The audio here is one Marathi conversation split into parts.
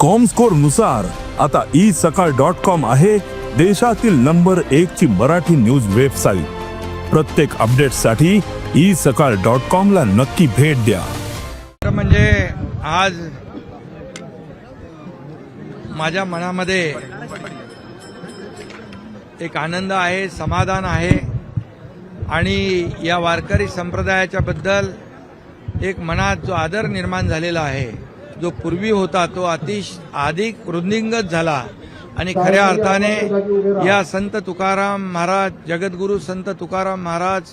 कॉमस्कोरनुसार आता ई सकाळ डॉट कॉम आहे देशातील नंबर एक ची मराठी न्यूज वेबसाईट प्रत्येक अपडेटसाठी ई सकाळ डॉट कॉम ला नक्की भेट द्या. म्हणजे आज माझ्या मनामध्ये एक आनंद आहे समाधान आहे आणि या वारकरी संप्रदायाच्या बद्दल एक मनात जो आदर निर्माण झालेला आहे जो पूर्वी होता तो अतिश अधिक वृद्धिंगत झाला. आणि खऱ्या अर्थाने या संत तुकाराम महाराज जगद्गुरू संत तुकाराम महाराज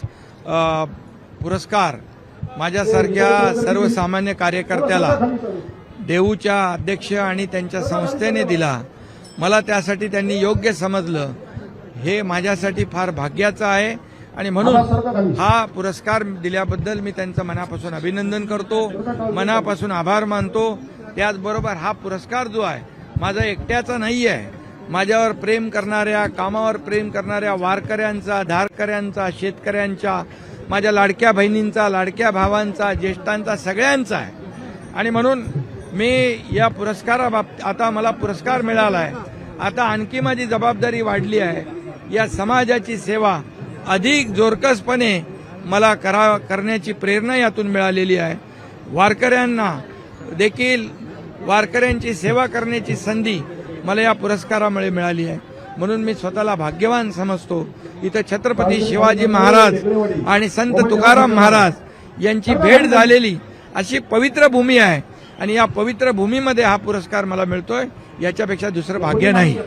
पुरस्कार माझ्यासारख्या सर्वसामान्य कार्यकर्त्याला देऊच्या अध्यक्ष आणि त्यांच्या संस्थेने दिला. मला त्यासाठी त्यांनी योग्य समजलं. हे माझ्यासाठी फार भाग्याचं आहे. आणि म्हणून हा पुरस्कार दिल्याबद्दल मी त्यांचं मनापासून अभिनंदन करतो मनापासून आभार मानतो. त्याचबरोबर हा पुरस्कार जो आहे माझा एकट्याचा नाही आहे माझ्यावर प्रेम करणाऱ्या कामावर प्रेम करणाऱ्या वारकऱ्यांचा धारकऱ्यांचा शेतकऱ्यांच्या माझ्या लाडक्या बहिणींचा लाडक्या भावांचा ज्येष्ठांचा सगळ्यांचा आहे. आणि म्हणून मी या पुरस्काराबाबत आता मला पुरस्कार मिळाला आहे आता आणखी माझी जबाबदारी वाढली आहे. या समाजाची सेवा अधिक जोरकसपणे मला करा करण्याची प्रेरणा यातून मिळालेली आहे. वारकऱ्यांना देखील वारकऱ्यांची सेवा करण्याची संधी मला या पुरस्कारामुळे मिळाली आहे. म्हणून मी स्वतःला भाग्यवान समजतो. इथं छत्रपती शिवाजी महाराज आणि संत तुकाराम महाराज यांची भेट झालेली अशी पवित्र भूमी आहे. आणि या पवित्र भूमीमध्ये हा पुरस्कार मला मिळतोय. याच्यापेक्षा दुसरं भाग्य नाही.